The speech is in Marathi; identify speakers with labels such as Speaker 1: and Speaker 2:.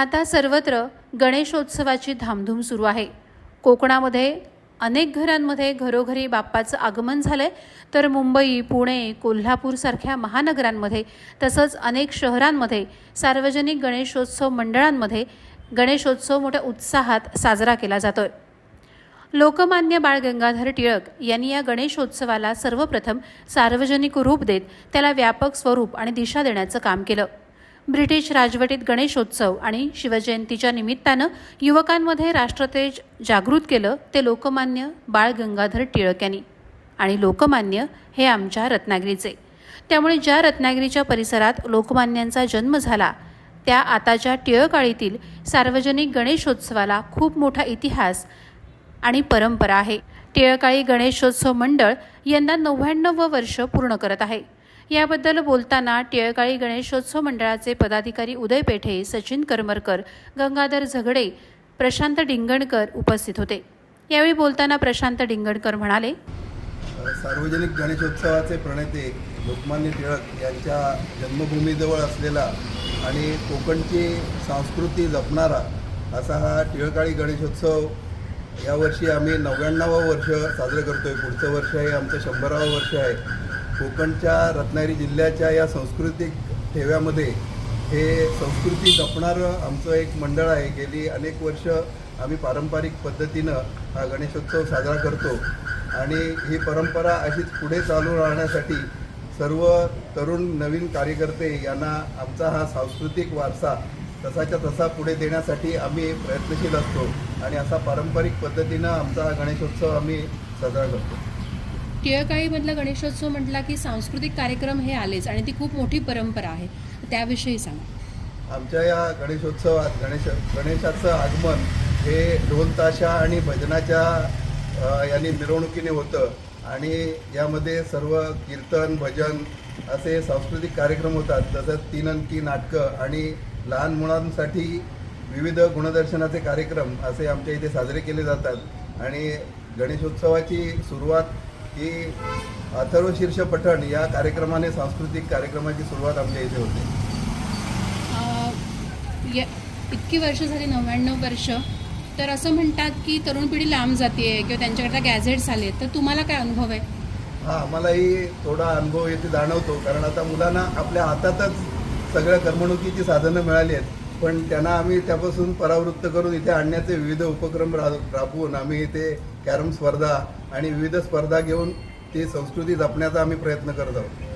Speaker 1: आता सर्वत्र गणेशोत्सवाची धामधूम सुरू आहे. कोकणामध्ये अनेक घरांमध्ये घरोघरी बाप्पाचं आगमन झालं आहे तर मुंबई पुणे कोल्हापूरसारख्या महानगरांमध्ये तसंच अनेक शहरांमध्ये सार्वजनिक गणेशोत्सव मंडळांमध्ये गणेशोत्सव मोठ्या उत्साहात साजरा केला जातोय. लोकमान्य बाळ गंगाधर टिळक यांनी या गणेशोत्सवाला सर्वप्रथम सार्वजनिक रूप देत त्याला व्यापक स्वरूप आणि दिशा देण्याचं काम केलं. ब्रिटिश राजवटीत गणेशोत्सव आणि शिवजयंतीच्या निमित्तानं युवकांमध्ये राष्ट्रतेज जागृत केलं ते लोकमान्य बाळ गंगाधर टिळक यांनी. आणि लोकमान्य हे आमच्या रत्नागिरीचे. त्यामुळे ज्या रत्नागिरीच्या परिसरात लोकमान्यांचा जन्म झाला त्या आताच्या टिळकाळीतील सार्वजनिक गणेशोत्सवाला खूप मोठा इतिहास आणि परंपरा आहे. टिळकाळी गणेशोत्सव मंडळ यंदा नव्याण्णव वर्ष पूर्ण करत आहे. याबद्दल बोलताना टिळकाळी गणेशोत्सव मंडळाचे पदाधिकारी उदय पेठे सचिन करमरकर गंगाधर झगडे प्रशांत डिंगणकर उपस्थित होते. यावेळी बोलताना प्रशांत डिंगणकर म्हणाले
Speaker 2: सार्वजनिक गणेशोत्सवाचे प्रणेते लोकमान्य टिळक यांच्या जन्मभूमीजवळ असलेला आणि कोकणची संस्कृती जपणारा असा हा टिळकाळी गणेशोत्सव यावर्षी आम्ही नव्याण्णवं वर्ष साजरं करतो आहे पुढचं वर्ष आहे आमचं शंभरावं वर्ष आहे. कोकणच्या रत्नागिरी जिल्ह्याच्या या सांस्कृतिक ठेव्यामध्ये हे संस्कृती जपणारं आमचं एक मंडळ आहे. गेली अनेक वर्ष आम्ही पारंपरिक पद्धतीनं हा गणेशोत्सव साजरा करतो. आणि ही परंपरा अशीच पुढे चालू राहण्यासाठी सर्व तरुण नवीन कार्यकर्ते यांना आमचा हा सांस्कृतिक वारसा तसाच्या तसा पुढे देण्यासाठी आम्ही प्रयत्नशील असतो आणि असा पारंपरिक पद्धतीनं आमचा हा गणेशोत्सव आम्ही साजरा करतो.
Speaker 3: टिळकाळीमधला गणेशोत्सव म्हटला की सांस्कृतिक कार्यक्रम हे आलेच आणि ती खूप मोठी परंपरा आहे. त्याविषयी सांगा.
Speaker 2: आमच्या या गणेशोत्सवात गणेश गणेशाचं आगमन हे ढोल ताशा आणि भजनाच्या यांनी मिरवणुकीने होतं आणि यामध्ये सर्व कीर्तन भजन असे सांस्कृतिक कार्यक्रम होतात. तसंच तीन अंकी नाटकं आणि लहान मुलांसाठी विविध गुणदर्शनाचे कार्यक्रम असे आमच्या इथे साजरे केले जातात. आणि गणेशोत्सवाची सुरुवात ही अथर्व शीर्ष पठण या कार्यक्रमाने सांस्कृतिक कार्यक्रमाची सुरुवात आमच्या इथे होते.
Speaker 3: या इतकी वर्ष झाली नव्याण्णव वर्ष. तर असं म्हणतात की तरुण पिढी लांब जाते किंवा त्यांच्याकडे गॅझेट्स आले तर तुम्हाला काय अनुभव आहे?
Speaker 2: हा आम्हालाही थोडा अनुभव येथे जाणवतो. कारण आता मुलांना आपल्या हातातच सगळ्या करमणुकीची साधनं मिळाली आहेत. पण त्यांना आम्ही त्यापासून परावृत्त करून इथे आणण्याचे विविध उपक्रम रा राबवून आम्ही इथे कॅरम स्पर्धा आणि विविध स्पर्धा घेऊन ती संस्कृती जपण्याचा आम्ही प्रयत्न करत आहोत.